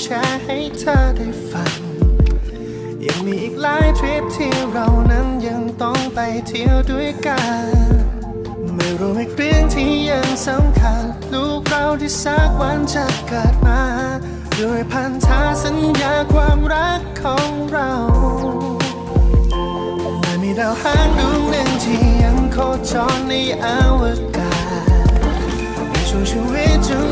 แชร์ให้เธอได้ฟัง ยังมีอีกหลายทริปที่เรานั้นยังต้องไปเที่ยวด้วยกัน ไม่รู้อีกเรื่องที่ยังสำคัญ ลูกเราที่สักวันจะเกิดมา ด้วยพันธะสัญญาความรักของเราและมีดาวหางดวงหนึ่งที่ยังโคจรในอวกาศในช่วงชีวิตจะมีหนึ่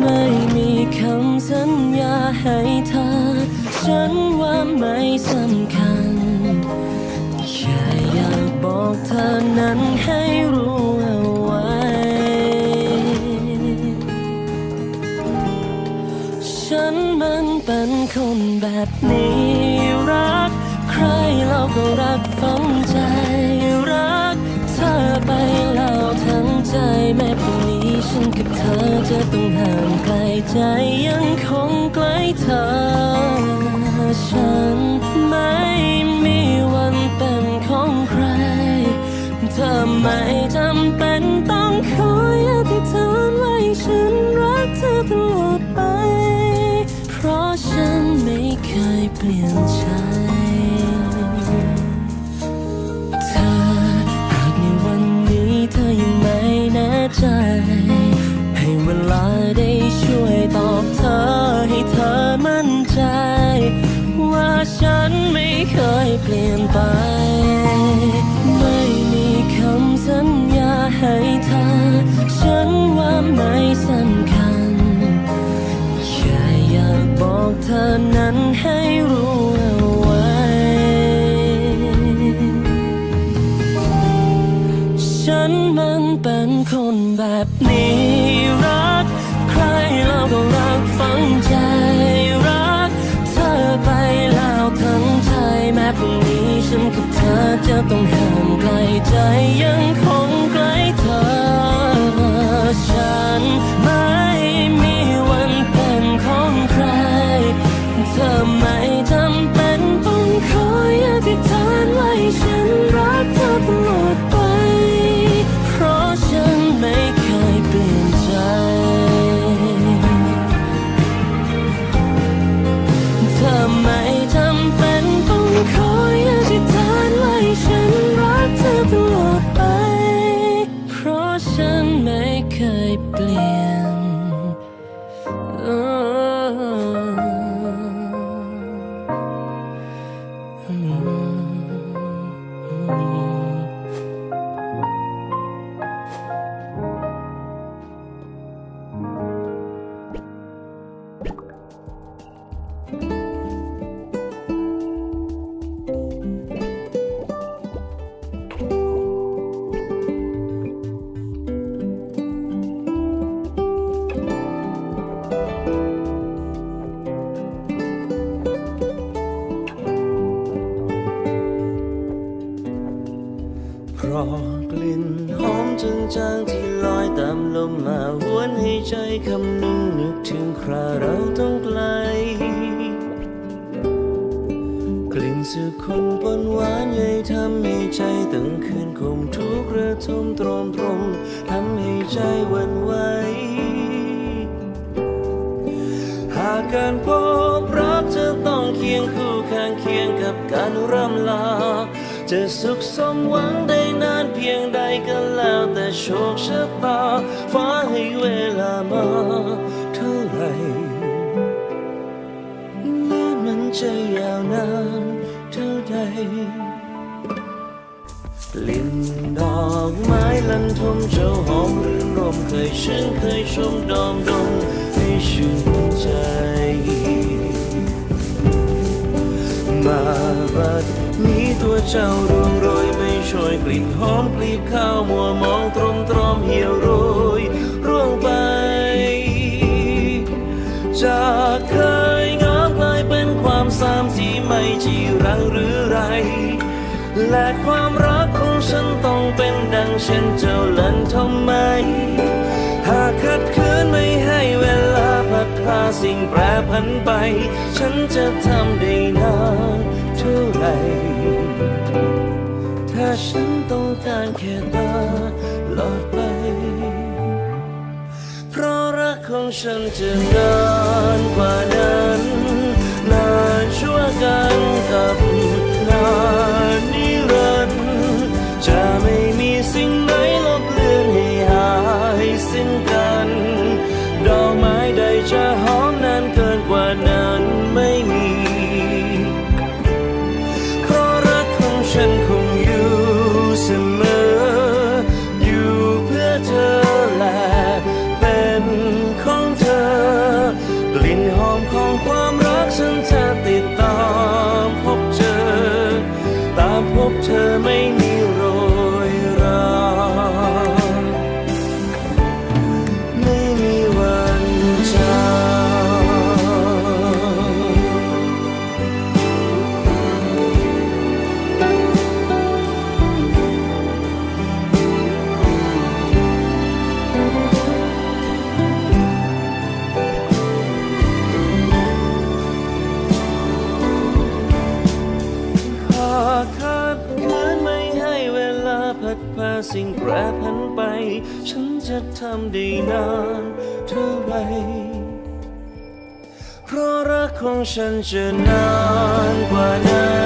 ไม่มีคำสัญญาให้เธอ ฉันว่าไม่สำคัญแค่อยากบอกเธอนั้นให้รู้เอาไว้ ฉันมันเป็นคนแบบนี้รัก ใครเราก็รักฝังใจรัก เธอไปแล้วทั้งใจแม้พรุ่งนี้ฉันกับเธอจะต้อง ใจยังคงใกล้เธอ นไม่เคยเปลี่ยนไป ไม่มีคำสัญญาให้เธอ ฉันว่าไม่สำคัญ แค่อยากบอกเธอนั้นให้รู้เอาไว้ ฉันมันเป็นคนแบบนี้ อต้องห่างไกลใจยังคงใกล้เธอฉัน Mm-hmm. อกลิ่นหอมจางๆที่ลอยตามลมมาหวนให้ใจคำนึงนึกถึงคราเราต้องไกล กลิ่นสุขุนปนหวานใยทำให้ใจตึงคืนคมทุกข์ระทมตรมตรมทำให้ใจวันไหวหากการพบรักจะต้องเคียงคู่ข้างเคียงกับการร่ำลาจะสุขสมหวังได้ นานเพียงใดก็แล้วแต่โชคชะตา ฟ้าให้เวลามาเท่าไหรแม้มันจะยาวนานเท่าใดกลิ่นดอกไม้ลันทมเจ้าหอมรื่นรมเคยชื่นเคยชมดอมดมให้ชื่นใจมาบัดนี้ตัวเจ้ารวงโรย ช่วยกลิ่นหอมกลีบข้าวมัวมองตรมตรอมเหี่ยวโรยร่วงไป จากเคยงามกลายเป็นความสามที่ไม่จีรังหรือไร และความรักของฉันต้องเป็นดังเช่นเจ้าเล่นทำไม หากขัดขืนไม่ให้เวลาพัดพาสิ่งแปรผันไป ฉันจะทำได้นานเท่าไหร่ ถ้าฉันต้องการแค่ตาหลอดไป เพราะรักของฉันจะนานกว่านั้นน ของเธอกลิ่นหอมของ ฉันจะทำได้นานเท่าไหรเพราะรักของฉันจะนานกว่านั้น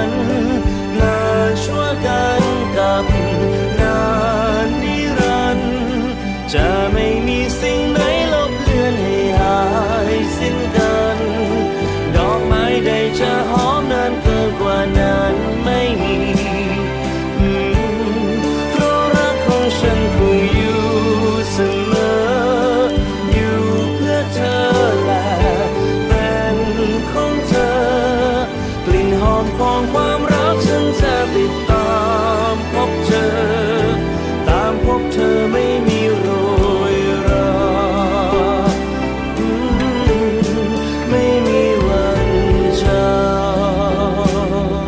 มของความรักฉันจะติดตามพบเจอ ตามพบเธอไม่มีโรยราไม่มีวันจาง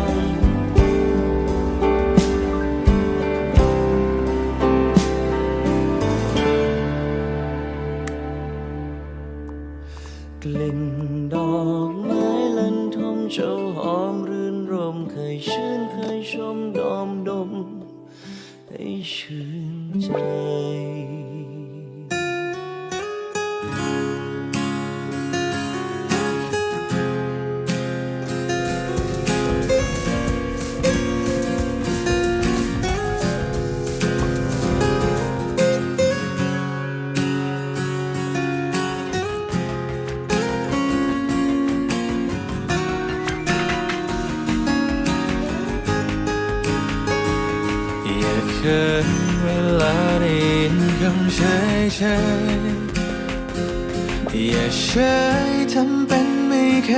กลิ่นดอกไม้ลัน เจ้าหอมรื่นรมเคยชื่นเคยชมดอมดม ให้ชื่นใจ เฉยเฉยอย่าเฉยทำเป็นไม่เค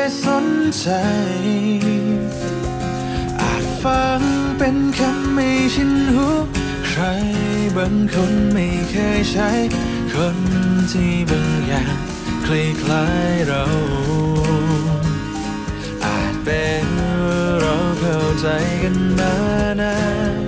ยสนใจ อาจฟังเป็นคำไม่ชินหู ใครบางคนไม่เคยใช้ คนที่บางอย่างคล้ายๆเรา อาจเป็นเราเข้าใจกันมานาน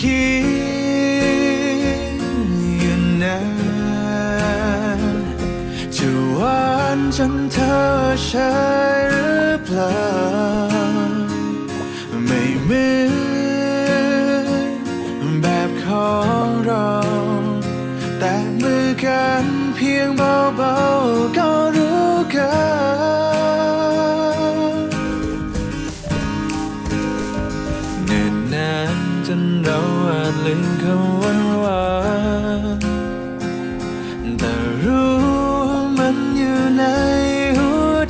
คิดอยู่นานจะหวานจนเธอใช่หรือเปล่า ไม่เหมือนแบบของเรา แต่มือกันเพียงเบาๆก็รู้กัน